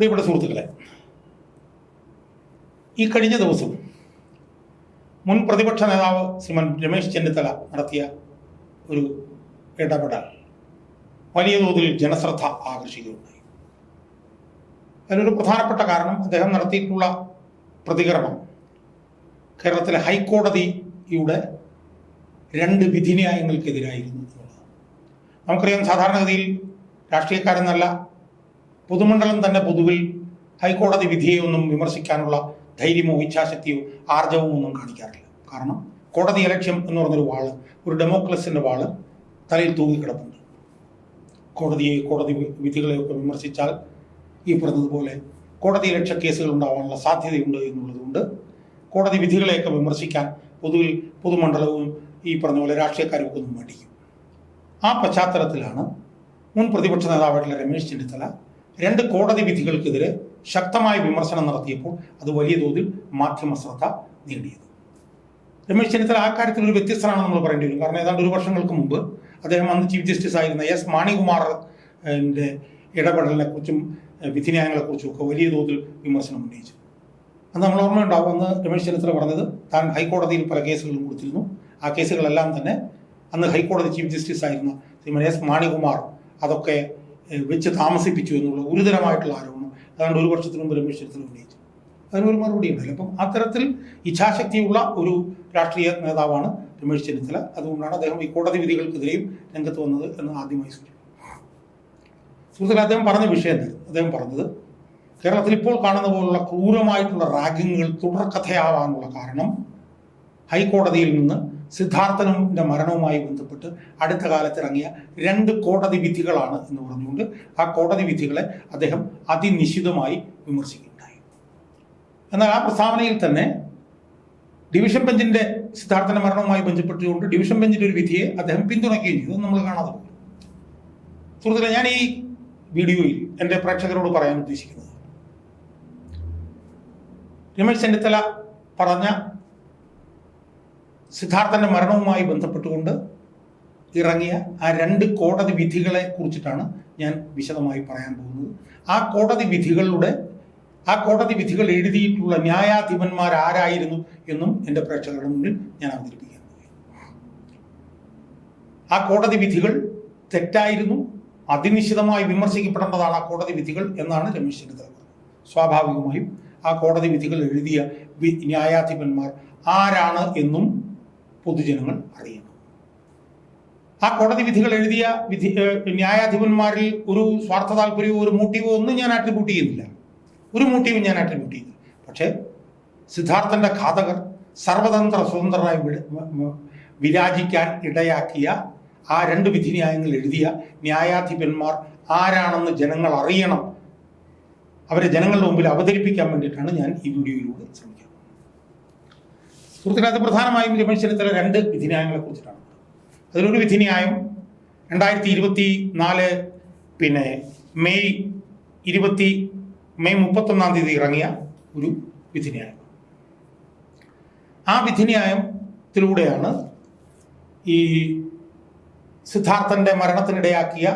പ്രിയപ്പെട്ട സുഹൃത്തുക്കളെ ഈ കഴിഞ്ഞ ദിവസം മുൻ പ്രതിപക്ഷ നേതാവ് ശ്രീമൻ രമേശ് ചെന്നിത്തല നടത്തിയ ഒരു ഇടപെടൽ വലിയ തോതിൽ ജനശ്രദ്ധ ആകർഷിക്കുകയുണ്ടായി. അതിനൊരു പ്രധാനപ്പെട്ട കാരണം അദ്ദേഹം നടത്തിയിട്ടുള്ള പ്രതികരണം കേരളത്തിലെ ഹൈക്കോടതിയുടെ രണ്ട് വിധിന്യായങ്ങൾക്കെതിരായിരുന്നു എന്നുള്ളതാണ്. നമുക്കറിയാം സാധാരണഗതിയിൽ രാഷ്ട്രീയക്കാരെന്നല്ല പൊതുമണ്ഡലം തന്നെ പൊതുവിൽ ഹൈക്കോടതി വിധിയെ ഒന്നും വിമർശിക്കാനുള്ള ധൈര്യമോ ഇച്ഛാശക്തിയോ ആർജവമോ ഒന്നും കാണിക്കാറില്ല. കാരണം കോടതി അലക്ഷ്യം എന്ന് പറഞ്ഞൊരു വാൾ ഒരു ഡെമോക്രസിന്റെ വാൾ തലയിൽ തൂങ്ങിക്കിടപ്പുണ്ട് കോടതിയെ കോടതി വിധികളെയൊക്കെ വിമർശിച്ചാൽ ഈ പറഞ്ഞതുപോലെ കോടതി ലക്ഷ്യ കേസുകൾ ഉണ്ടാവാനുള്ള സാധ്യതയുണ്ട് എന്നുള്ളതുകൊണ്ട് കോടതി വിധികളെയൊക്കെ വിമർശിക്കാൻ പൊതുവിൽ പൊതുമണ്ഡലവും ഈ പറഞ്ഞ പോലെ രാഷ്ട്രീയക്കാരും ഒന്നും മടിക്കും. ആ പശ്ചാത്തലത്തിലാണ് മുൻ പ്രതിപക്ഷ നേതാവായിട്ടുള്ള രമേശ് ചെന്നിത്തല രണ്ട് കോടതി വിധികൾക്കെതിരെ ശക്തമായ വിമർശനം നടത്തിയപ്പോൾ അത് വലിയ തോതിൽ മാധ്യമ ശ്രദ്ധ നേടിയത്. രമേശ് ചെന്നിത്തല ആ കാര്യത്തിൽ ഒരു വ്യത്യസ്തനാണ് നമ്മൾ പറയേണ്ടി വരും. കാരണം ഏതാണ്ട് ഒരു വർഷങ്ങൾക്ക് മുമ്പ് അദ്ദേഹം അന്ന് ചീഫ് ജസ്റ്റിസ് ആയിരുന്ന എസ് മാണികുമാർ ഇടപെടലിനെ കുറിച്ചും വിധിന്യായങ്ങളെ കുറിച്ചും ഒക്കെ വലിയ തോതിൽ വിമർശനം ഉന്നയിച്ചു. അന്ന് നമ്മൾ ഓർമ്മയുണ്ടാവും. അന്ന് രമേശ് ചെന്നിത്തല പറഞ്ഞത് താൻ ഹൈക്കോടതിയിൽ പല കേസുകളും കൊടുത്തിരുന്നു. ആ കേസുകളെല്ലാം തന്നെ അന്ന് ഹൈക്കോടതി ചീഫ് ജസ്റ്റിസ് ആയിരുന്ന ശ്രീമതി എസ് മാണികുമാർ അതൊക്കെ വെച്ച് താമസിപ്പിച്ചു എന്നുള്ള ഗുരുതരമായിട്ടുള്ള ആരോപണം അതുകൊണ്ട് ഒരു വർഷത്തിന് മുമ്പ് രമേശ് ചെന്നിത്തല ഉന്നയിച്ചു. അതിനൊരു മറുപടി ഉണ്ടല്ലോ. അപ്പം അത്തരത്തിൽ ഇച്ഛാശക്തിയുള്ള ഒരു രാഷ്ട്രീയ നേതാവാണ് രമേശ് ചെന്നിത്തല. അതുകൊണ്ടാണ് അദ്ദേഹം ഈ കോടതി വിധികൾക്കെതിരെയും രംഗത്ത് വന്നത് എന്ന് ആദ്യമായി സൂചിപ്പിച്ചു. സുഹൃത്തുക്കളെ അദ്ദേഹം പറഞ്ഞ വിഷയം അദ്ദേഹം പറഞ്ഞത് കേരളത്തിൽ ഇപ്പോൾ കാണുന്ന പോലുള്ള ക്രൂരമായിട്ടുള്ള റാഗിങ്ങുകൾ തുടർക്കഥയാവാനുള്ള കാരണം ഹൈക്കോടതിയിൽ നിന്ന് സിദ്ധാർത്ഥനന്റെ മരണവുമായി ബന്ധപ്പെട്ട് അടുത്ത കാലത്ത് ഇറങ്ങിയ രണ്ട് കോടതി വിധികളാണ് എന്ന് പറഞ്ഞുകൊണ്ട് ആ കോടതി വിധികളെ അദ്ദേഹം അതിനിശിതമായി വിമർശിക്കുകയുണ്ടായി. എന്നാൽ ആ പ്രസ്താവനയിൽ തന്നെ ഡിവിഷൻ ബെഞ്ചിന്റെ സിദ്ധാർത്ഥന മരണവുമായി ബന്ധപ്പെട്ടുകൊണ്ട് ഡിവിഷൻ ബെഞ്ചിന്റെ ഒരു വിധിയെ അദ്ദേഹം പിന്തുണയ്ക്കുകയും ചെയ്തു. നമ്മൾ കാണാതെ പോയി. സുഹൃത്തുക്കളെ ഞാൻ ഈ വീഡിയോയിൽ എന്റെ പ്രേക്ഷകരോട് പറയാൻ ഉദ്ദേശിക്കുന്നത് രമേശ് ചെന്നിത്തല പറഞ്ഞ സിദ്ധാർത്ഥന്റെ മരണവുമായി ബന്ധപ്പെട്ടുകൊണ്ട് ഇറങ്ങിയ ആ രണ്ട് കോടതി വിധികളെ കുറിച്ചിട്ടാണ് ഞാൻ വിശദമായി പറയാൻ പോകുന്നത്. ആ കോടതി വിധികളുടെ ആ കോടതി വിധികൾ എഴുതിയിട്ടുള്ള ന്യായാധിപന്മാർ ആരായിരുന്നു എന്നും എന്റെ പ്രേക്ഷകരുടെ മുന്നിൽ ഞാൻ അവതരിപ്പിക്കാൻ പോകും ആ കോടതി വിധികൾ തെറ്റായിരുന്നു അതിനിശ്ചിതമായി വിമർശിക്കപ്പെടേണ്ടതാണ് ആ കോടതി വിധികൾ എന്നാണ് രമേശ് ചെന്നിത്തല സ്വാഭാവികമായും ആ കോടതി വിധികൾ എഴുതിയ ന്യായാധിപന്മാർ ആരാണ് എന്നും പൊതുജനങ്ങൾ അറിയണം ആ കോടതി വിധികൾ എഴുതിയ വിധി ന്യായാധിപന്മാരിൽ ഒരു സ്വാർത്ഥ താല്പര്യമോ ഒരു മോട്ടീവോ ഒന്നും ഞാൻ ആട്രിബ്യൂട്ട് ചെയ്യുന്നില്ല. ഒരു മോട്ടീവും ഞാൻ ആട്രിബ്യൂട്ട് ചെയ്യുന്നില്ല. പക്ഷേ സിദ്ധാർത്ഥന്റെ ഘാതകർ സർവതന്ത്ര സ്വതന്ത്രരായി വിരാജിക്കാൻ ഇടയാക്കിയ ആ രണ്ട് വിധി ന്യായങ്ങൾ എഴുതിയ ന്യായാധിപന്മാർ ആരാണെന്ന് ജനങ്ങൾ അറിയണം. അവരെ ജനങ്ങളുടെ മുമ്പിൽ അവതരിപ്പിക്കാൻ വേണ്ടിയിട്ടാണ് ഞാൻ ഈ വീഡിയോയിലൂടെ ശ്രമിക്കുന്നത്. സുഹൃത്തുക്കളെ അത് പ്രധാനമായും രമേശ് ചെന്നിത്തല രണ്ട് വിധിന്യായങ്ങളെ കുറിച്ചിട്ടാണ്. അതിലൊരു വിധിന്യായം രണ്ടായിരത്തി ഇരുപത്തി നാല് പിന്നെ മെയ് ഇരുപത്തി മെയ് മുപ്പത്തൊന്നാം തീയതി ഇറങ്ങിയ ഒരു വിധിന്യായം. ആ വിധിന്യായത്തിലൂടെയാണ് ഈ സിദ്ധാർത്ഥന്റെ മരണത്തിനിടയാക്കിയ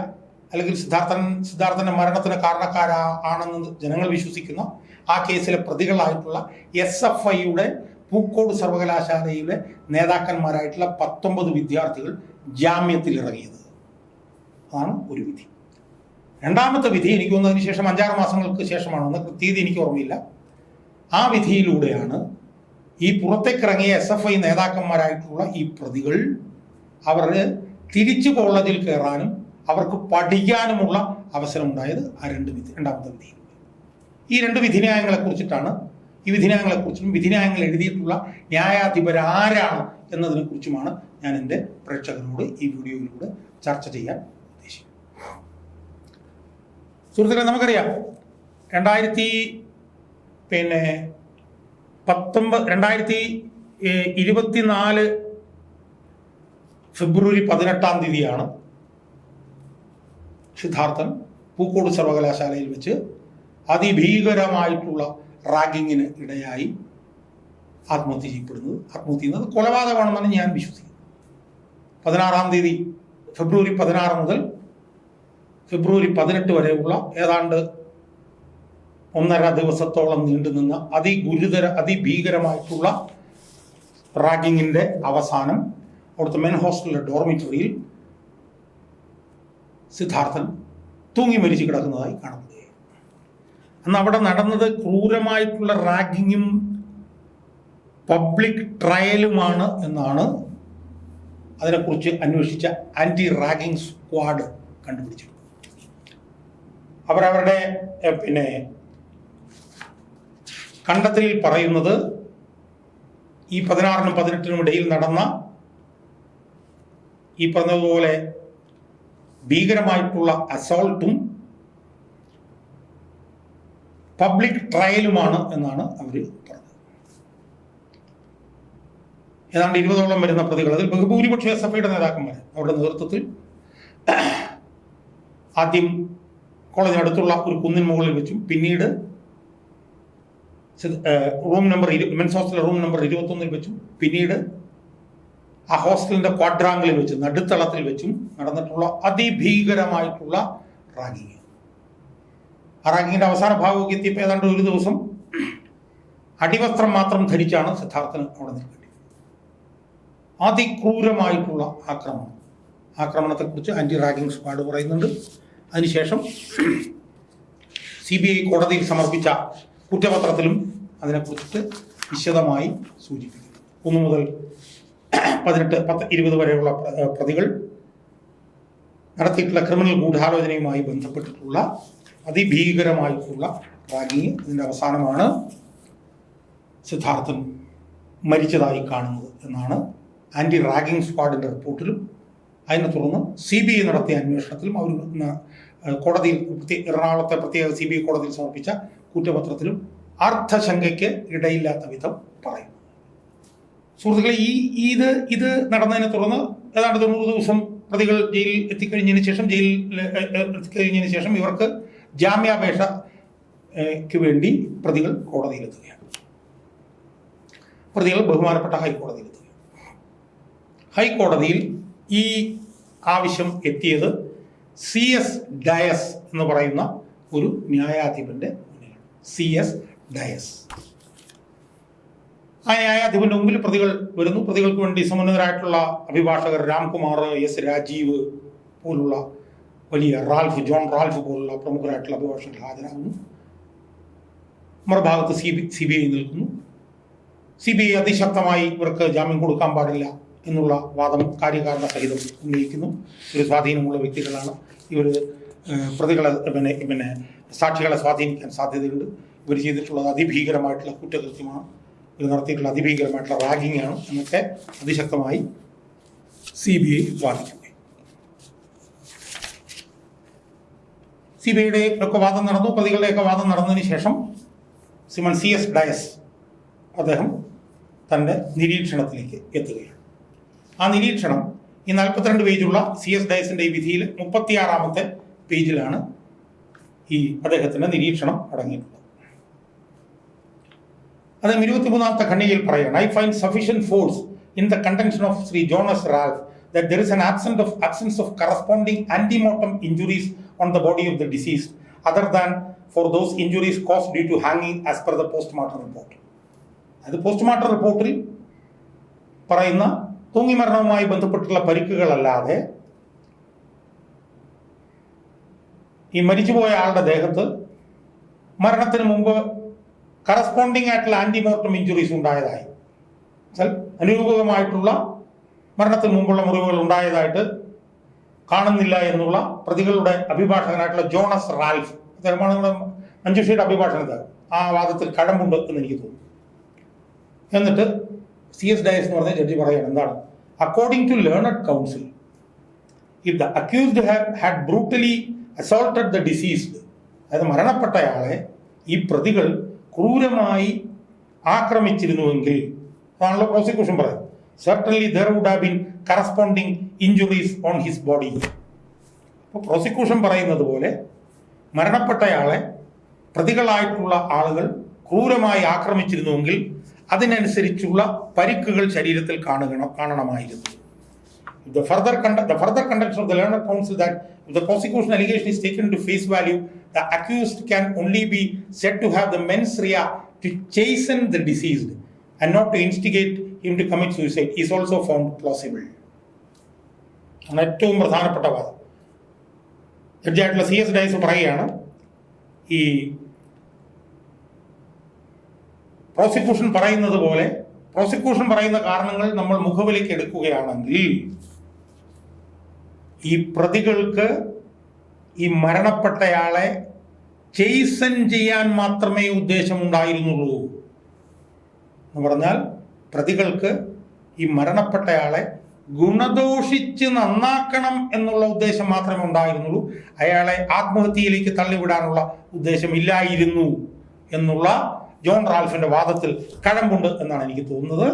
അല്ലെങ്കിൽ സിദ്ധാർത്ഥൻ സിദ്ധാർത്ഥന്റെ മരണത്തിന് കാരണക്കാരാണെന്ന് ജനങ്ങൾ വിശ്വസിക്കുന്ന ആ കേസിലെ പ്രതികളായിട്ടുള്ള എസ് എഫ് ഐയുടെ പൂക്കോട് സർവകലാശാലയിലെ നേതാക്കന്മാരായിട്ടുള്ള പത്തൊമ്പത് വിദ്യാർത്ഥികൾ ജാമ്യത്തിൽ ഇറങ്ങിയത് അതാണ് ഒരു വിധി. രണ്ടാമത്തെ വിധി എനിക്ക് വന്നതിന് ശേഷം അഞ്ചാറ് മാസങ്ങൾക്ക് ശേഷമാണ് വന്ന തീയതി എനിക്ക് ഓർമ്മയില്ല. ആ വിധിയിലൂടെയാണ് ഈ പുറത്തേക്കിറങ്ങിയ എസ് എഫ് ഐ നേതാക്കന്മാരായിട്ടുള്ള ഈ പ്രതികൾ അവർ തിരിച്ചു കോളേജിൽ കയറാനും അവർക്ക് പഠിക്കാനുമുള്ള അവസരമുണ്ടായത് ആ രണ്ട് വിധി രണ്ടാമത്തെ വിധി ഈ രണ്ട് വിധിന്യായങ്ങളെ കുറിച്ചിട്ടാണ് ഈ വിധിന്യായങ്ങളെ കുറിച്ചും വിധിന്യായങ്ങൾ എഴുതിയിട്ടുള്ള ന്യായാധിപരാരാണ് എന്നതിനെ കുറിച്ചുമാണ് ഞാൻ എന്റെ പ്രേക്ഷകരോട് ഈ വീഡിയോയിലൂടെ ചർച്ച ചെയ്യാൻ ഉദ്ദേശിക്കുന്നത്. സുഹൃത്തുക്കളെ നമുക്കറിയാം. രണ്ടായിരത്തി പിന്നെ പത്തൊമ്പത് രണ്ടായിരത്തി ഇരുപത്തിനാല് ഫെബ്രുവരി പതിനെട്ടാം തീയതിയാണ് സിദ്ധാർത്ഥൻ പൂക്കോട് സർവകലാശാലയിൽ വെച്ച് അതിഭീകരമായിട്ടുള്ള റാഗിങ്ങിന് ഇടയായി ആത്മഹത്യ ചെയ്യപ്പെടുന്നത്. ആത്മഹത്യ ചെയ്യുന്നത് കൊലപാതകമാണെന്നാണ് ഞാൻ വിശ്വസിക്കുന്നത്. പതിനാറാം തീയതി ഫെബ്രുവരി പതിനാറ് മുതൽ ഫെബ്രുവരി പതിനെട്ട് വരെയുള്ള ഏതാണ്ട് ഒന്നര ദിവസത്തോളം നീണ്ടുനിന്ന അതിഗുരുതര അതിഭീകരമായിട്ടുള്ള റാഗിങ്ങിന്റെ അവസാനം അവിടുത്തെ മെൻ ഹോസ്റ്റലിലെ ഡോർമിറ്ററിയിൽ സിദ്ധാർത്ഥൻ തൂങ്ങി മരിച്ചു കിടക്കുന്നതായി കാണപ്പെടുകയാണ് അന്ന് അവിടെ നടന്നത് ക്രൂരമായിട്ടുള്ള റാഗിങ്ങും പബ്ലിക് ട്രയലുമാണ് എന്നാണ് അതിനെക്കുറിച്ച് അന്വേഷിച്ച ആന്റി റാഗിംഗ് സ്ക്വാഡ് കണ്ടുപിടിച്ചത്. അവരവരുടെ പിന്നെ കണ്ടെത്തലിൽ പറയുന്നത് ഈ പതിനാറിനും പതിനെട്ടിനും ഇടയിൽ നടന്ന ഈ പറഞ്ഞതുപോലെ ഭീകരമായിട്ടുള്ള അസോൾട്ടും പബ്ലിക് ട്രയലുമാണ് എന്നാണ് അവർ പറഞ്ഞത്. ഏതാണ്ട് ഇരുപതോളം വരുന്ന പ്രതികൾ. അതിൽ ബഹുഭൂരിപക്ഷം എസ് എഫ് ഐയുടെ നേതാക്കന്മാർ അവരുടെ നേതൃത്വത്തിൽ ആദ്യം കോളേജിനടുത്തുള്ള ഒരു കുന്നിൻ മുകളിൽ വെച്ചും പിന്നീട് റൂം നമ്പർ മെൻസ് ഹോസ്റ്റലിൽ റൂം നമ്പർ ഇരുപത്തൊന്നിൽ വെച്ചും പിന്നീട് ആ ഹോസ്റ്റലിന്റെ ക്വാഡ്രാങ്കിളിൽ വെച്ചും നടുത്തളത്തിൽ വെച്ചും നടന്നിട്ടുള്ള അതിഭീകരമായിട്ടുള്ള റാഗിങ്. ആ അവസാന ഭാഗമൊക്കെ എത്തിയപ്പോൾ ഏതാണ്ട് ഒരു ദിവസം അടിവസ്ത്രം മാത്രം ധരിച്ചാണ് സിദ്ധാർത്ഥന് അവിടെ നിൽക്കേണ്ടത് അതിക്രൂരമായിട്ടുള്ള ആക്രമണം. ആക്രമണത്തെക്കുറിച്ച് ആന്റി റാഗിംഗ് സ്ക്വാഡ് പറയുന്നുണ്ട്. അതിനുശേഷം സി ബി ഐ കോടതിയിൽ സമർപ്പിച്ച കുറ്റപത്രത്തിലും അതിനെക്കുറിച്ചിട്ട് വിശദമായി സൂചിപ്പിക്കുന്നു. ഒന്ന് മുതൽ പതിനെട്ട് പത്ത് ഇരുപത് വരെയുള്ള പ്രതികൾ നടത്തിയിട്ടുള്ള ക്രിമിനൽ ഗൂഢാലോചനയുമായി ബന്ധപ്പെട്ടിട്ടുള്ള അതിഭീകരമായിട്ടുള്ള റാഗിങ് ഇതിന്റെ അവസാനമാണ് സിദ്ധാർത്ഥൻ മരിച്ചതായി കാണുന്നത് എന്നാണ് ആന്റി റാഗിംഗ് സ്ക്വാഡിന്റെ റിപ്പോർട്ടിലും. അതിനെ തുടർന്ന് സി ബി ഐ നടത്തിയ അന്വേഷണത്തിലും അവർ കോടതിയിൽ എറണാകുളത്തെ പ്രത്യേക സി ബി ഐ കോടതിയിൽ സമർപ്പിച്ച കുറ്റപത്രത്തിലും അർത്ഥശങ്കയ്ക്ക് ഇടയില്ലാത്ത വിധം പറയും സുഹൃത്തുക്കളെ ഈ ഇത് ഇത് നടന്നതിനെ തുടർന്ന് ഏതാണ്ട് തൊണ്ണൂറ് ദിവസം പ്രതികൾ ജയിലിൽ എത്തിക്കഴിഞ്ഞതിന് ശേഷം ജയിലിൽ എത്തിക്കഴിഞ്ഞതിന് ശേഷം ഇവർക്ക് ജാമ്യാപേക്ഷയ്ക്ക് വേണ്ടി പ്രതികൾ കോടതിയിലെത്തുകയാണ്. പ്രതികൾ ബഹുമാനപ്പെട്ട ഹൈക്കോടതിയിലെത്തുകയാണ്. ഹൈക്കോടതിയിൽ ഈ ആവശ്യം എത്തിയത് സി എസ് ഡയസ് എന്ന് പറയുന്ന ഒരു ന്യായാധിപന്റെ മുന്നിലാണ്. C S Dias. ആ ന്യായാധിപന്റെ മുമ്പിൽ പ്രതികൾ വരുന്നു. പ്രതികൾക്ക് വേണ്ടി സമുന്നതരായിട്ടുള്ള അഭിഭാഷകർ രാംകുമാർ എസ് രാജീവ് പോലുള്ള വലിയ റാൽഫ് ജോൺ റാൽഫ് പോലുള്ള പ്രമുഖരായിട്ടുള്ള അഭിഭാഷകർ ഹാജരാകുന്നു. മറുഭാഗത്ത് C B C B I നിൽക്കുന്നു. സി ബി ഐ അതിശക്തമായി ഇവർക്ക് ജാമ്യം കൊടുക്കാൻ പാടില്ല എന്നുള്ള വാദം കാര്യകാരണ സഹിതം ഉന്നയിക്കുന്നു. ഒരു സ്വാധീനമുള്ള വ്യക്തികളാണ്. ഇവർ പ്രതികളെ പിന്നെ പിന്നെ സാക്ഷികളെ സ്വാധീനിക്കാൻ സാധ്യതയുണ്ട്. ഇവർ ചെയ്തിട്ടുള്ളത് അതിഭീകരമായിട്ടുള്ള കുറ്റകൃത്യമാണ്. ഇവർ നടത്തിയിട്ടുള്ള അതിഭീകരമായിട്ടുള്ള റാഗിംഗ് ആണ് എന്നൊക്കെ അതിശക്തമായി സി ബി ഐ വാദിക്കുകയും സി ബി ഐയുടെ ഒക്കെ വാദം നടന്നു പ്രതികളുടെയൊക്കെ വാദം നടന്നതിന് ശേഷം സിമൺ സി എസ് ഡയസ് അദ്ദേഹം തന്റെ നിരീക്ഷണത്തിലേക്ക് എത്തുകയാണ്. ആ നിരീക്ഷണം ഈ നാൽപ്പത്തിരണ്ട് പേജുള്ള സി എസ് ഡയസിന്റെ ഈ വിധിയിൽ മുപ്പത്തിയാറാമത്തെ പേജിലാണ് ഈ അദ്ദേഹത്തിന്റെ നിരീക്ഷണം അടങ്ങിയിട്ടുള്ളത്. അദ്ദേഹം ഇരുപത്തിമൂന്നാമത്തെ ഖണ്ഡികയിൽ പറയുകയാണ് I find sufficient force in the contention of Shri Jonas Ralph there is an an of absence of corresponding corresponding injuries on the body of the deceased other than for those injuries caused due to hanging as per the postmortem report. അത് postmortem റിപ്പോർട്ടിൽ പറയുന്ന തൂങ്ങിമരണവുമായി ബന്ധപ്പെട്ടുള്ള പരിക്കുകളല്ലാതെ ഈ മരിച്ചുപോയ ആളുടെ ദേഹത്ത് മരണത്തിന് മുമ്പ് കറസ്പോണ്ടിങ് ആയിട്ടുള്ള ആന്റിമോർട്ടം ഇഞ്ചുറീസ് ഉണ്ടായതായി. അനുരൂപകമായിട്ടുള്ള മരണത്തിന് മുമ്പുള്ള മുറിവുകൾ ഉണ്ടായതായിട്ട് കാണുന്നില്ല എന്നുള്ള പ്രതികളുടെ അഭിഭാഷകനായിട്ടുള്ള ജോണസ് റാൽഫ്. അദ്ദേഹമാണ് നമ്മുടെ മഞ്ജുഷയുടെ അഭിഭാഷകനത് ആ വാദത്തിൽ കഴമ്പുണ്ട് എന്ന് എനിക്ക് തോന്നുന്നു. എന്നിട്ട് സി എസ് ഡയസ് എന്ന് പറഞ്ഞ ജഡ്ജി പറയുകയാണ് എന്താണ്? According to learned counsel if the accused had brutally assaulted the deceased അതായത് മരണപ്പെട്ടയാളെ ഈ പ്രതികൾ ക്രൂരമായി ആക്രമിച്ചിരുന്നുവെങ്കിൽ അതാണല്ലോ പ്രോസിക്യൂഷൻ പറയുന്നത്. Certainly there would have been corresponding injuries on his body അപ്പോൾ പ്രോസിക്യൂഷൻ പറയുന്നത് പോലെ മരണപ്പെട്ടയാളെ പ്രതികളായിട്ടുള്ള ആളുകൾ ക്രൂരമായി ആക്രമിച്ചിരുന്നുവെങ്കിൽ അതിനനുസരിച്ചുള്ള പരിക്കുകൾ ശരീരത്തിൽ കാണുകണം കാണണമായിരുന്നു The further, the further conduct of the learned counsel that if the prosecution allegation is taken to face value, the accused can only be said to have the mens rea to chasten the deceased and not to instigate him to commit suicide is also found plausible. ആണ് ഏറ്റവും പ്രധാനപ്പെട്ട വാദം ജഡ്ജായിട്ടുള്ള C S Diaz പറയുകയാണ് ഈ prosecution പറയുന്നത് പോലെ prosecution പറയുന്ന കാരണങ്ങൾ നമ്മൾ മുഖവിലേക്ക് എടുക്കുകയാണെങ്കിൽ ഈ പ്രതികൾക്ക് ഈ മരണപ്പെട്ടയാളെ ചെയ്സൻ ചെയ്യാൻ മാത്രമേ ഉദ്ദേശമുണ്ടായിരുന്നുള്ളൂ എന്ന് പറഞ്ഞാൽ പ്രതികൾക്ക് ഈ മരണപ്പെട്ടയാളെ ഗുണദോഷിച്ച് നന്നാക്കണം എന്നുള്ള ഉദ്ദേശം മാത്രമേ ഉണ്ടായിരുന്നുള്ളൂ. അയാളെ ആത്മഹത്യയിലേക്ക് തള്ളിവിടാനുള്ള ഉദ്ദേശമില്ലായിരുന്നു എന്നുള്ള ജോൺ റാൽഫിന്റെ വാദത്തിൽ കഴമ്പുണ്ട് എന്നാണ് എനിക്ക് തോന്നുന്നത്.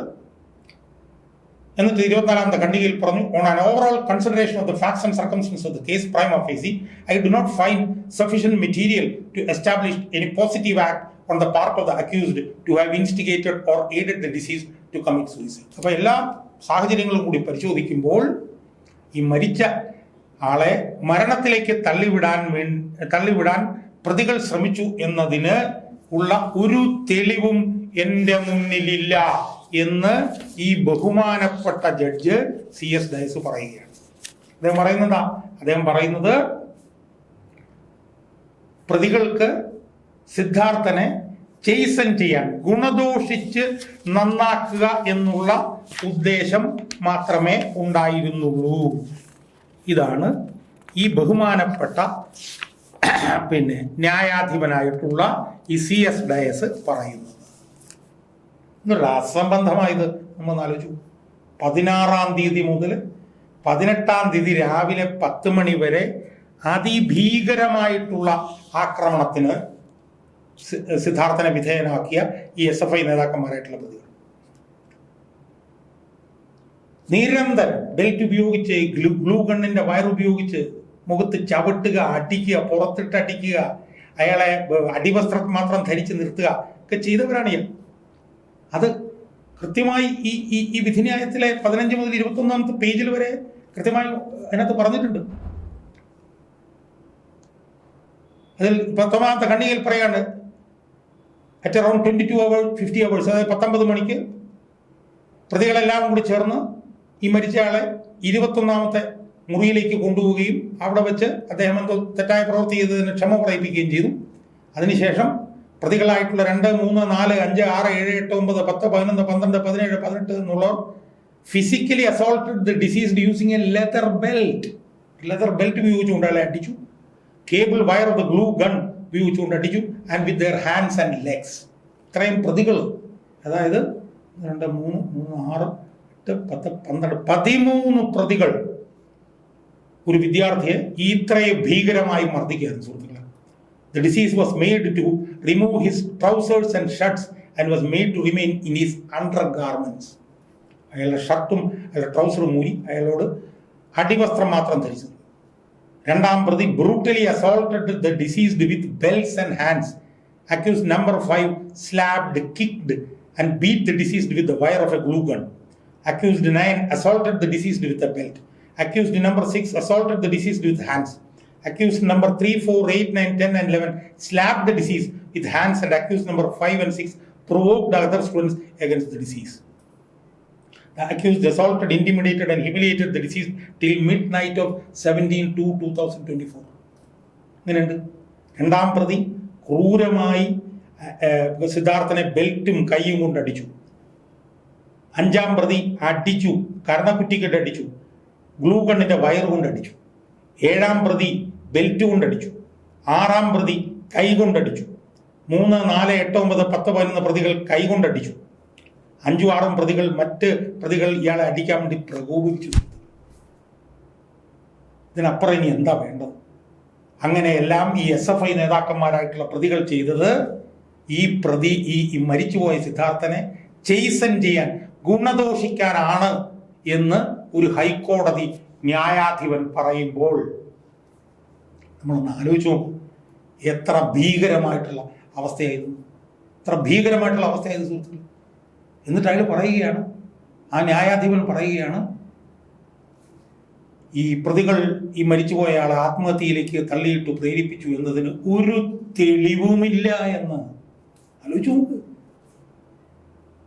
എന്നിട്ട് ഇരുപത്തിനാലാമത്തെ ഖണ്ഡികയിൽ പറഞ്ഞു on an overall consideration of the facts and circumstances of the case prima facie I do not find sufficient material to establish any positive act on the part of the accused to have instigated or aided the deceased to commit suicide അപ്പോൾ എല്ലാ സാഹചര്യങ്ങളും കൂടി പരിശോധിക്കുമ്പോൾ ഈ മരിച്ച ആളെ മരണത്തിലേക്ക് തള്ളിവിടാൻ വേ തള്ളിവിടാൻ പ്രതികൾ ശ്രമിച്ചു എന്നതിന് ഉള്ള ഒരു തെളിവും എന്റെ മുന്നിലില്ല എന്ന് ഈ ബഹുമാനപ്പെട്ട ജഡ്ജ് സി എസ് ഡയസ് പറയുകയാണ്. അദ്ദേഹം പറയുന്നതാ അദ്ദേഹം പറയുന്നത് പ്രതികൾക്ക് സിദ്ധാർത്ഥനെ ചെയ്സൻ ചെയ്യാൻ ഗുണദോഷിച്ച് നന്നാക്കുക എന്നുള്ള ഉദ്ദേശം മാത്രമേ ഉണ്ടായിരുന്നുള്ളൂ. ഇതാണ് ഈ ബഹുമാനപ്പെട്ട പിന്നെ ന്യായാധിപനായിട്ടുള്ള ഈ സി എസ് ഡയസ് പറയുന്നത്. എന്നുള്ള അസംബന്ധമായത് നമ്മൾ ആലോചിച്ചു. പതിനാറാം തീയതി മുതൽ പതിനെട്ടാം തീയതി രാവിലെ പത്ത് മണി വരെ അതിഭീകരമായിട്ടുള്ള ആക്രമണത്തിന് സിദ്ധാർത്ഥനെ വിധേയനാക്കിയ ഈ എസ് എഫ് ഐ നേതാക്കന്മാരായിട്ടുള്ള പ്രതികൾ. നിരന്തരം ബെൽറ്റ് ഉപയോഗിച്ച് ഗ്ലൂ ഗ്ലൂ ഗണ്ണിന്റെ വയർ ഉപയോഗിച്ച് മുഖത്ത് ചവിട്ടുക അടിക്കുക പുറത്തിട്ട് അടിക്കുക അയാളെ അടിവസ്ത്രം മാത്രം ധരിച്ച് നിർത്തുക ഒക്കെ ചെയ്തവരാണ് ഇയാൾ. അത് കൃത്യമായി ഈ ഈ ഈ വിധിന്യായത്തിലെ പതിനഞ്ച് മുതൽ ഇരുപത്തൊന്നാമത്തെ പേജിൽ വരെ കൃത്യമായി അതിനകത്ത് പറഞ്ഞിട്ടുണ്ട്. അതിൽ പത്തൊമ്പതാമത്തെ കണ്ണിയിൽ പറയാണ് at around twenty two hour fifty hours അതായത് പത്തൊമ്പത് മണിക്ക് പ്രതികളെല്ലാം കൂടി ചേർന്ന് ഈ മരിച്ചയാളെ ഇരുപത്തൊന്നാമത്തെ മുറിയിലേക്ക് കൊണ്ടുപോവുകയും അവിടെ വെച്ച് അദ്ദേഹം എന്തോ തെറ്റായ പ്രവൃത്തി ചെയ്തതിന് ക്ഷമ പറയിപ്പിക്കുകയും ചെയ്തു. അതിനുശേഷം പ്രതികളായിട്ടുള്ള രണ്ട് മൂന്ന് നാല് അഞ്ച് ആറ് ഏഴ് എട്ട് ഒമ്പത് പത്ത് പതിനൊന്ന് പന്ത്രണ്ട് പതിനേഴ് പതിനെട്ട് എന്നുള്ളവർ physically assaulted the deceased using a leather belt leather belt ഉപയോഗിച്ചുകൊണ്ട് അയാളെ അടിച്ചു. Cable wire of the glue gun ഉപയോഗിച്ചുകൊണ്ട് അടിച്ചു and with their hands and legs ഇത്രയും പ്രതികൾ. അതായത് രണ്ട് മൂന്ന് മൂന്ന് ആറ് എട്ട് പത്ത് പന്ത്രണ്ട് പതിമൂന്ന് പ്രതികൾ ഒരു വിദ്യാർത്ഥിയെ ഇത്രയും ഭീകരമായി മർദ്ദിക്കുകയായിരുന്നു സുഹൃത്തുക്കളെ. The deceased was made to remove his trousers and shirts and was made to remain in his under garments അയാളുടെ ഷർട്ടും അയാളുടെ ട്രൗസറും മൂരി അയാളോട് അടിവസ്ത്രം മാത്രം ധരിച്ചു രണ്ടാം പ്രതി brutally assaulted the deceased with belts and hands accused number five slapped kicked and beat the deceased with the wire of a glue gun accused nine assaulted the deceased with a belt accused number six assaulted the deceased with hands accused number three four eight nine ten and eleven slap the deceased with hands and accused number five and six provoked other students against the deceased The accused assaulted, intimidated, and humiliated the deceased till midnight of 17 to 2024. ഇങ്ങനെയുണ്ട്. രണ്ടാം പ്രതി ക്രൂരമായി സിദ്ധാർത്ഥനെ ബെൽറ്റും കൈയും കൊണ്ട് അടിച്ചു. അഞ്ചാം പ്രതി അടിച്ചു കർണക്കുറ്റിക്കിട്ട് അടിച്ചു ഗ്ലൂ ഗണ്ണിന്റെ വയർ കൊണ്ട് അടിച്ചു. ഏഴാം പ്രതി ബെൽറ്റ് കൊണ്ടടിച്ചു ആറാം പ്രതി കൈ കൊണ്ടടിച്ചു മൂന്ന് നാല് എട്ട് ഒമ്പത് പത്ത് പതിനൊന്ന് പ്രതികൾ കൈ കൊണ്ടടിച്ചു അഞ്ചു ആറും പ്രതികൾ മറ്റ് പ്രതികൾ ഇയാളെ അടിക്കാൻ വേണ്ടി പ്രകോപിപ്പിച്ചു. ഇതിനപ്പുറം ഇനി എന്താ വേണ്ടത്? അങ്ങനെ എല്ലാം ഈ എസ് എഫ് ഐ നേതാക്കന്മാരായിട്ടുള്ള പ്രതികൾ ചെയ്തത് ഈ പ്രതി ഈ ഈ മരിച്ചുപോയ സിദ്ധാർത്ഥനെ ചെയ്സൻ ചെയ്യാൻ ഗുണദോഷിക്കാനാണ് എന്ന് ഒരു ഹൈക്കോടതി ന്യായാധിപൻ പറയുമ്പോൾ നമ്മളൊന്ന് ആലോചിച്ചു നോക്കും. എത്ര ഭീകരമായിട്ടുള്ള അവസ്ഥയായിരുന്നു. എത്ര ഭീകരമായിട്ടുള്ള അവസ്ഥയായിരുന്നു സുഹൃത്തുക്കൾ എന്നിട്ട് അയാൾ പറയുകയാണ് ആ ന്യായാധിപൻ പറയുകയാണ് ഈ പ്രതികൾ ഈ മരിച്ചുപോയ ആളെ ആത്മഹത്യയിലേക്ക് തള്ളിയിട്ട് പ്രേരിപ്പിച്ചു എന്നതിന് ഒരു തെളിവുമില്ല എന്ന് ആലോചിച്ചു നോക്ക്.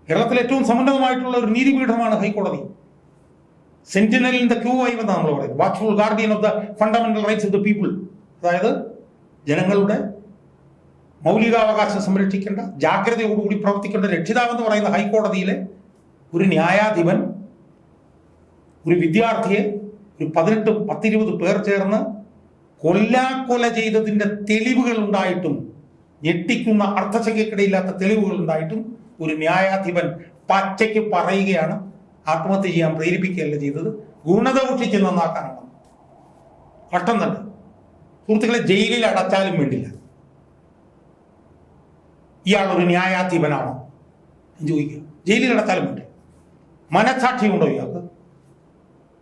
കേരളത്തിലെ ഏറ്റവും സമുന്നതമായിട്ടുള്ള ഒരു നീതിപീഠമാണ് ഹൈക്കോടതി. സെന്റിനലിന്റെ ദ ക്യൂ ആയി എന്നാണ് നമ്മൾ പറയുന്നത്. Watchful guardian of the fundamental rights of the people അതായത് ജനങ്ങളുടെ മൗലികാവകാശം സംരക്ഷിക്കേണ്ട ജാഗ്രതയോടുകൂടി പ്രവർത്തിക്കേണ്ട രക്ഷിതാവെന്ന് പറയുന്ന ഹൈക്കോടതിയിലെ ഒരു ന്യായാധിപൻ ഒരു വിദ്യാർത്ഥിയെ ഒരു പതിനെട്ട് പത്തിരുപത് പേർ ചേർന്ന് കൊല്ലാക്കൊല ചെയ്തതിന്റെ തെളിവുകൾ ഉണ്ടായിട്ടും ഞെട്ടിക്കുന്ന അർത്ഥശക്തിക്കിടയില്ലാത്ത തെളിവുകൾ ഉണ്ടായിട്ടും ഒരു ന്യായാധിപൻ പച്ചയ്ക്ക് പറയുകയാണ് ആത്മഹത്യ ചെയ്യാൻ പ്രേരിപ്പിക്കുകയല്ല ചെയ്തത്. ഗുണദോഷിച്ച് നന്നാക്കാനാണ്. കഷ്ടം തന്നെ. സുഹൃത്തുക്കളെ ജയിലിൽ അടച്ചാലും വേണ്ടില്ല. ഇയാൾ ഒരു ന്യായാധിപനാണോ? എന്ന് ചോദിക്കുക. ജയിലിൽ നടത്താലും വേണ്ടേ മനസാക്ഷിയുണ്ടോ ഇയാൾക്ക്?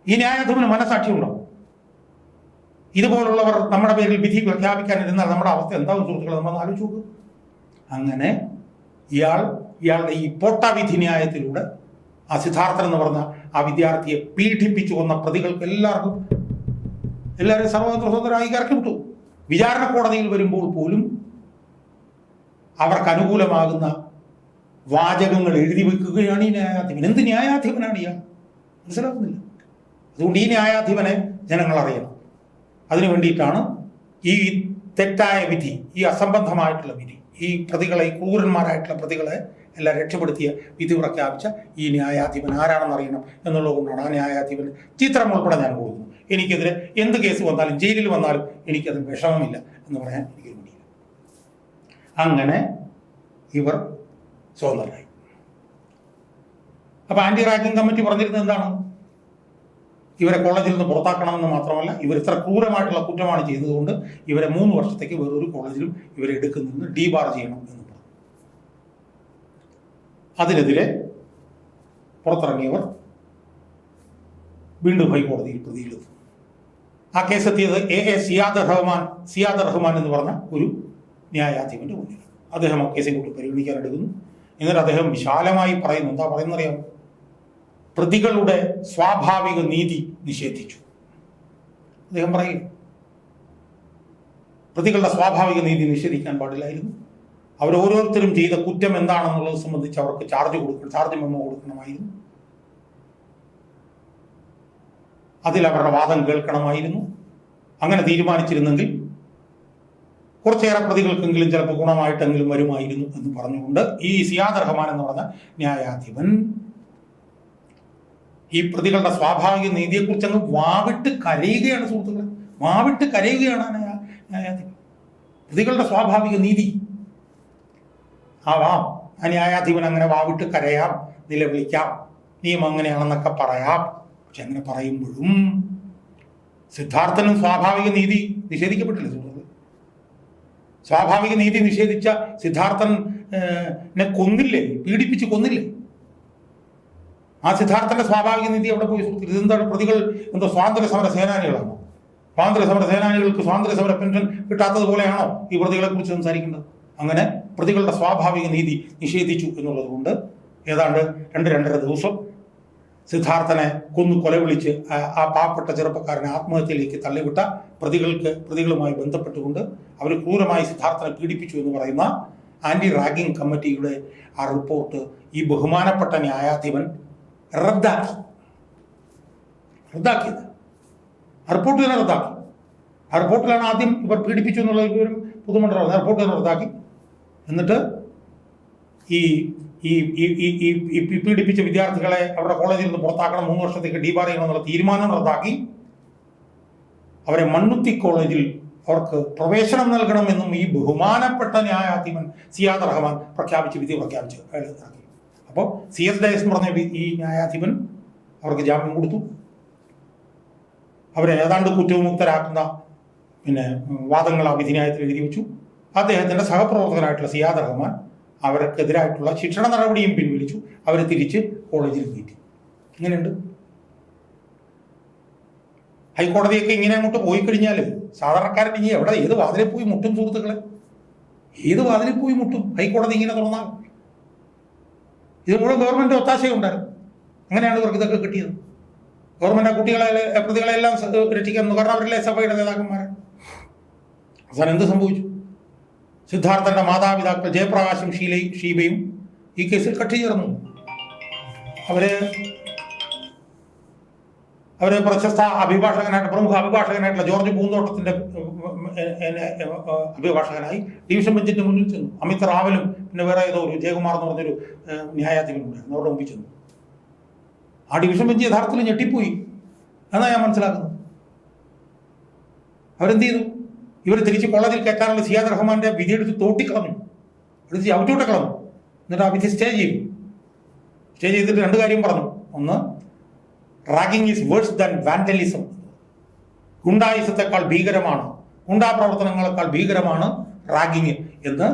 ഈ ന്യായാധിപന് മനസാക്ഷിയുണ്ടോ ഇതുപോലുള്ളവർ നമ്മുടെ പേരിൽ വിധി പ്രഖ്യാപിക്കാനിരുന്നാൽ നമ്മുടെ അവസ്ഥ എന്താവും സുഹൃത്തുക്കളെ? നമ്മൾ ആലോചിച്ച് നോക്കും. അങ്ങനെ ഇയാൾ ഇയാളുടെ ഈ പോട്ട വിധി ന്യായത്തിലൂടെ ആ സിദ്ധാർത്ഥൻ എന്ന് പറഞ്ഞ ആ വിദ്യാർത്ഥിയെ പീഡിപ്പിച്ചു കൊന്ന പ്രതികൾക്ക് എല്ലാവർക്കും എല്ലാവരും സർവതന്ത്ര സ്വതന്ത്രമായി ഇറക്കി വിട്ടു. വിചാരണ കോടതിയിൽ വരുമ്പോൾ പോലും അവർക്ക് അനുകൂലമാകുന്ന വാചകങ്ങൾ എഴുതി വെക്കുകയാണ് ഈ ന്യായാധിപൻ. എന്ത് ന്യായാധിപനാണ് ഇയാൾ? മനസ്സിലാവുന്നില്ല അതുകൊണ്ട് ഈ ന്യായാധിപനെ ജനങ്ങൾ അറിയണം. അതിനു വേണ്ടിയിട്ടാണ് ഈ തെറ്റായ വിധി ഈ അസംബന്ധമായിട്ടുള്ള വിധി ഈ പ്രതികളെ ഈ ക്രൂരന്മാരായിട്ടുള്ള പ്രതികളെ എല്ലാം രക്ഷപ്പെടുത്തിയ വിധി പ്രഖ്യാപിച്ച ഈ ന്യായാധിപൻ ആരാണെന്ന് അറിയണം എന്നുള്ളത് കൊണ്ടാണ് ആ ന്യായാധിപന് ചിത്രം ഉൾപ്പെടെ ഞാൻ പോകുന്നു എനിക്കെതിരെ എന്ത് കേസ് വന്നാലും ജയിലിൽ വന്നാലും എനിക്കത് വിഷമമില്ല എന്ന് പറയാൻ അങ്ങനെ ഇവർ സ്വതന്ത്രരായി. അപ്പൊ ആന്റി റാങ്കിങ് കമ്മിറ്റി പറഞ്ഞിരുന്നത് എന്താണ്? ഇവരെ കോളേജിൽ നിന്ന് പുറത്താക്കണമെന്ന് മാത്രമല്ല ഇവർ ഇത്ര ക്രൂരമായിട്ടുള്ള കുറ്റമാണ് ചെയ്തതുകൊണ്ട് ഇവരെ മൂന്ന് വർഷത്തേക്ക് വേറൊരു കോളേജിലും ഇവരെ എടുക്കുന്നതിന് ഡീബാർ ചെയ്യണം എന്ന് പറഞ്ഞു. അതിനെതിരെ പുറത്തിറങ്ങിയവർ വീണ്ടും ഹൈക്കോടതിയിൽ പ്രതിയിലെത്തും. ആ കേസെത്തിയത് എ എ സിയാദ് റഹ്മാൻ സിയാദ് റഹ്മാൻ എന്ന് പറഞ്ഞ ഒരു ന്യായാധിപന്റെ മുന്നിൽ. അദ്ദേഹം ആ കേസിനെ കൂട്ടി പരിഗണിക്കാൻ എടുക്കുന്നു. എന്നിട്ട് അദ്ദേഹം വിശാലമായി പറയുന്നു. എന്താ പറയുന്നറിയാം പ്രതികളുടെ സ്വാഭാവിക നീതി നിഷേധിച്ചു. അദ്ദേഹം പറയും പ്രതികളുടെ സ്വാഭാവിക നീതി നിഷേധിക്കാൻ പാടില്ലായിരുന്നു. അവരോരോരുത്തരും ചെയ്ത കുറ്റം എന്താണെന്നുള്ളത് സംബന്ധിച്ച് അവർക്ക് ചാർജ് കൊടുക്കണം ചാർജ് മെമ്മോ കൊടുക്കണമായിരുന്നു. അതിൽ അവരുടെ വാദം കേൾക്കണമായിരുന്നു. അങ്ങനെ തീരുമാനിച്ചിരുന്നെങ്കിൽ കുറച്ചേറെ പ്രതികൾക്കെങ്കിലും ചിലപ്പോൾ ഗുണമായിട്ടെങ്കിലും വരുമായിരുന്നു എന്ന് പറഞ്ഞുകൊണ്ട് ഈ സിയാദ് റഹ്മാൻ എന്ന് പറഞ്ഞ ന്യായാധിപൻ ഈ പ്രതികളുടെ സ്വാഭാവിക നീതിയെക്കുറിച്ച് അങ്ങ് വാവിട്ട് കരയുകയാണ് സുഹൃത്തുക്കളെ. വാവിട്ട് കരയുകയാണ് ന്യായാധിപൻ. പ്രതികളുടെ സ്വാഭാവിക നീതി. ആവാം. ആ ന്യായാധിപൻ അങ്ങനെ വാവിട്ട് കരയാം നിലവിളിക്കാം. നിയമം അങ്ങനെയാണെന്നൊക്കെ പറയാം. പക്ഷെ അങ്ങനെ പറയുമ്പോഴും സിദ്ധാർത്ഥനും സ്വാഭാവിക നീതി നിഷേധിക്കപ്പെട്ടില്ല സ്വാഭാവിക നീതി നിഷേധിച്ച സിദ്ധാർത്ഥൻ ഏഹ്, നെ കൊന്നില്ലേ? പീഡിപ്പിച്ച് കൊന്നില്ലേ? ആ സിദ്ധാർത്ഥന്റെ സ്വാഭാവിക നീതി അവിടെ പോയി? ഇതെന്താണ് പ്രതികൾ എന്തോ സ്വാതന്ത്ര്യ സമര സേനാനികളാണോ. സ്വാതന്ത്ര്യ സമര സേനാനികൾക്ക് സ്വാതന്ത്ര്യ സമര പെൻഷൻ കിട്ടാത്തതുപോലെയാണോ ഈ പ്രതികളെ കുറിച്ച് സംസാരിക്കുന്നത്? അങ്ങനെ പ്രതികളുടെ സ്വാഭാവിക നീതി നിഷേധിച്ചു എന്നുള്ളത് കൊണ്ട് ഏതാണ്ട് രണ്ട് രണ്ടര ദിവസം സിദ്ധാർത്ഥനെ കൊന്നു കൊല വിളിച്ച് ആ പാവപ്പെട്ട ചെറുപ്പക്കാരനെ ആത്മഹത്യയിലേക്ക് തള്ളിവിട്ട പ്രതികൾക്ക് പ്രതികളുമായി ബന്ധപ്പെട്ടുകൊണ്ട് അവർ ക്രൂരമായി സിദ്ധാർത്ഥനെ പീഡിപ്പിച്ചു എന്ന് പറയുന്ന ആന്റി റാഗിംഗ് കമ്മിറ്റിയുടെ ആ റിപ്പോർട്ട് ഈ ബഹുമാനപ്പെട്ട ന്യായാധിപൻ റദ്ദാക്കി. റദ്ദാക്കിയത്. ആ റിപ്പോർട്ട് തന്നെ റദ്ദാക്കി. ആ റിപ്പോർട്ടിലാണ് ആദ്യം ഇവർ പീഡിപ്പിച്ചു എന്നുള്ള ഒരു പൊതുമണ്ഡലം. റിപ്പോർട്ട് തന്നെ റദ്ദാക്കി. എന്നിട്ട് ഈ ഈ ഈ പീഡിപ്പിച്ച വിദ്യാർത്ഥികളെ അവരുടെ കോളേജിൽ നിന്ന് പുറത്താക്കണം മൂന്ന് വർഷത്തേക്ക് ഡിബാർ ചെയ്യണം എന്നുള്ള തീരുമാനം റദ്ദാക്കി. അവരെ മണ്ണുത്തി കോളേജിൽ അവർക്ക് പ്രവേശനം നൽകണമെന്നും ഈ ബഹുമാനപ്പെട്ട ന്യായാധിപൻ സിയാദ് റഹ്മാൻ പ്രഖ്യാപിച്ച് വിധി പ്രഖ്യാപിച്ച് അപ്പോൾ സി എസ് ഡയസ് എന്ന് പറഞ്ഞ ഈ ന്യായാധിപൻ അവർക്ക് ജാമ്യം കൊടുത്തു. അവരെ ഏതാണ്ട് കുറ്റവിമുക്തരാക്കുന്ന പിന്നെ വാദങ്ങൾ ആ വിധിന്യായത്തിൽ എഴുതി വെച്ചു. അദ്ദേഹത്തിന്റെ സഹപ്രവർത്തകനായിട്ടുള്ള സിയാദ് റഹ്മാൻ അവർക്കെതിരായിട്ടുള്ള ശിക്ഷണ നടപടിയും പിൻവലിച്ചു. അവർ തിരിച്ച് കോളേജിൽ കയറ്റി. ഇങ്ങനെയുണ്ട് ഹൈക്കോടതിയൊക്കെ ഇങ്ങനെ അങ്ങോട്ട് പോയി കഴിഞ്ഞാൽ സാധാരണക്കാരൻ ഇനി എവിടെ ഏത് വാതിലിൽ പോയി മുട്ടും സുഹൃത്തുക്കളെ? ഏത് വാതിലിൽ പോയി മുട്ടും? ഹൈക്കോടതി ഇങ്ങനെ തുറന്നാൽ ഇത് മുഴുവൻ ഗവൺമെന്റ് ഒത്താശയുണ്ടായിരുന്നു. അങ്ങനെയാണ് ഇവർക്ക് ഇതൊക്കെ കിട്ടിയത്? ഗവൺമെന്റ് ആ കുട്ടികളെ പ്രതികളെ എല്ലാം സ- രക്ഷിക്കുന്നു കാരണം അവരെല്ലാം സഭയുടെ നേതാക്കന്മാരെ. അവസാനം എന്ത് സംഭവിച്ചു? സിദ്ധാർത്ഥന്റെ മാതാപിതാക്കൾ ജയപ്രകാശും ഷീലയും ഷീബയും ഈ കേസിൽ കക്ഷി ചേർന്നു അവർ അവർ പ്രശസ്ത അഭിഭാഷകനായിട്ട് പ്രമുഖ അഭിഭാഷകനായിട്ടുള്ള ജോർജ് പൂന്തോട്ടത്തിന്റെ അഭിഭാഷകനായി ഡിവിഷൻ ബെഞ്ചിന്റെ മുന്നിൽ ചെന്നു. അമിത് റാവലും പിന്നെ വേറെ ഏതോ ഒരു ജയകുമാർ എന്ന് പറഞ്ഞൊരു ന്യായാധിപനുണ്ടായിരുന്നു. അവരുടെ മുമ്പിൽ ചെന്നു. ആ ഡിവിഷൻ ബെഞ്ച് യഥാർത്ഥത്തിൽ ഞെട്ടിപ്പോയി. എന്നാ ഞാൻ മനസ്സിലാക്കുന്നത്? അവരെന്ത് ചെയ്തു? ഇവർ തിരിച്ച് കോളേജിൽ കയറ്റാനുള്ള സിയാദ് റഹ്മാന്റെ വിധി എടുത്ത് തോട്ടിക്കളഞ്ഞു. എടുത്ത് ചവിട്ടൂടെ കളഞ്ഞു. എന്നിട്ട് ആ വിധി സ്റ്റേ ചെയ്യും സ്റ്റേ ചെയ്തിട്ട് രണ്ട് കാര്യം പറഞ്ഞു. ഒന്ന് ragging is worse than vandalism ഗുണ്ടായുസത്തെക്കാൾ ഭീകരമാണ്. ഗുണ്ടാ പ്രവർത്തനങ്ങളെക്കാൾ ഭീകരമാണ് റാഗിങ് എന്ന്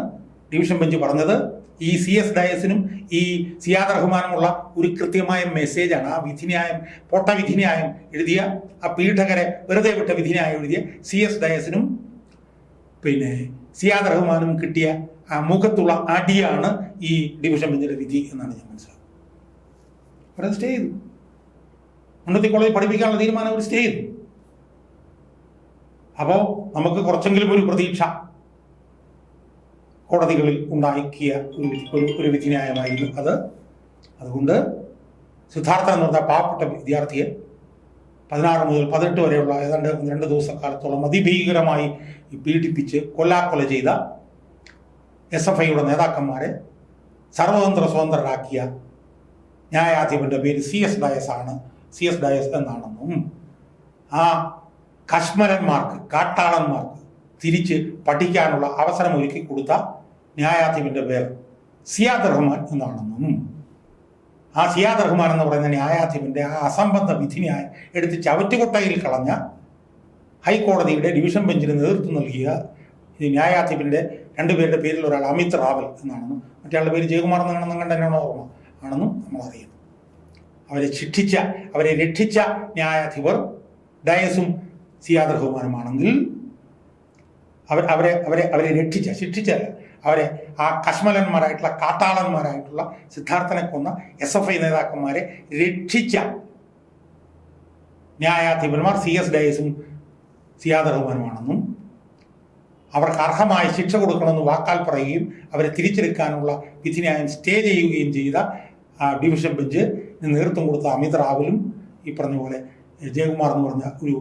ഡിവിഷൻ ബെഞ്ച് പറഞ്ഞത്. ഈ സി എസ് ഡയസിനും ഈ സിയാദ് റഹ്മാനുമുള്ള ഒരു കൃത്യമായ മെസ്സേജാണ് ആ വിധിന്യായം പൊട്ട വിധിന്യായം എഴുതിയ ആ പീഠകരെ വെറുതെ വിട്ട വിധിന്യായം എഴുതിയ സി എസ് ഡയസിനും പിന്നെ സിയാദ് റഹ്മാനും കിട്ടിയ ആ മുഖത്തുള്ള അടിയാണ് ഈ ഡിവിഷൻ ബെഞ്ചിന്റെ വിധി എന്നാണ് ഞാൻ മനസ്സിലാക്കുന്നത്. അവിടെ സ്റ്റേ ചെയ്തു. ഉന്നതി കോളേജ് പഠിപ്പിക്കാനുള്ള തീരുമാനം അവർ സ്റ്റേ ചെയ്തു. അപ്പോൾ നമുക്ക് കുറച്ചെങ്കിലും ഒരു പ്രതീക്ഷ കോടതികളിൽ ഉണ്ടാക്കിയ ഒരു ഒരു ഒരു വിധിന്യായമായിരുന്നു അത്. അതുകൊണ്ട് സിദ്ധാർത്ഥ എന്ന് പറഞ്ഞ പാവപ്പെട്ട വിദ്യാർത്ഥിയെ പതിനാറ് മുതൽ പതിനെട്ട് വരെയുള്ള ഏതാണ്ട് രണ്ട് ദിവസക്കാലത്തോളം അതിഭീകരമായി പീഡിപ്പിച്ച് കൊല്ലാക്കൊല ചെയ്ത എസ് എഫ് ഐയുടെ നേതാക്കന്മാരെ സർവതന്ത്ര സ്വതന്ത്രരാക്കിയ ന്യായാധിപന്റെ പേര് സി എസ് ഡയസ് ആണ്. സി എസ് ഡയസ് എന്നാണെന്നും ആ കശ്മരന്മാർക്ക് കാട്ടാളന്മാർക്ക് തിരിച്ച് പഠിക്കാനുള്ള അവസരം ഒരുക്കി കൊടുത്ത ന്യായാധിപന്റെ പേർ സിയാദ് റഹ്മാൻ എന്നാണെന്നും ആ സിയാദ് റഹ്മാൻ എന്ന് പറയുന്ന ന്യായാധിപന്റെ ആ അസംബന്ധ വിധിന്യായം എടുത്ത് ചവറ്റുകൊട്ടയിൽ കളഞ്ഞ ഹൈക്കോടതിയുടെ ഡിവിഷൻ ബെഞ്ചിന് നേതൃത്വം നൽകിയ ഈ ന്യായാധിപന്റെ രണ്ടുപേരുടെ പേരിൽ ഒരാൾ അമിത് റാവൽ എന്നാണെന്നും മറ്റേ പേര് ജയകുമാർ എന്നാണെന്നും കണ്ട എന്നാണ് ഓർമ്മ? ആണെന്നും നമ്മൾ അറിയുന്നു അവരെ ശിക്ഷിച്ച അവരെ രക്ഷിച്ച ന്യായാധിപർ ഡയസും സിയാദ് റഹ്മാനുമാണെങ്കിൽ അവർ അവരെ അവരെ അവരെ രക്ഷിച്ച ശിക്ഷിച്ചല്ല അവരെ ആ കശ്മലന്മാരായിട്ടുള്ള കാട്ടാളന്മാരായിട്ടുള്ള സിദ്ധാർത്ഥനെ കൊന്ന എസ് എഫ് ഐ നേതാക്കന്മാരെ രക്ഷിച്ച ന്യായാധിപന്മാർ സി എസ് ഡയസും സിയാദ് റഹ്മാനുമാണെന്നും അവർക്ക് അർഹമായ ശിക്ഷ കൊടുക്കണമെന്ന് വാക്കാൽ പറയുകയും അവരെ തിരിച്ചെടുക്കാനുള്ള വിധിന്യായം സ്റ്റേ ചെയ്യുകയും ചെയ്ത ഡിവിഷൻ ബെഞ്ച് നേതൃത്വം കൊടുത്ത അമിത് റാവലും ഈ പറഞ്ഞ പോലെ ജയകുമാർ എന്ന് പറഞ്ഞ ഒരു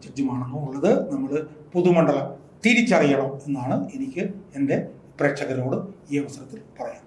ജഡ്ജിമാണെന്നും ഉള്ളത് നമ്മൾ പൊതുമണ്ഡലം തിരിച്ചറിയണം എന്നാണ് എനിക്ക് എന്റെ പ്രേക്ഷകരോട് ഈ അവസരത്തിൽ പറയാൻ.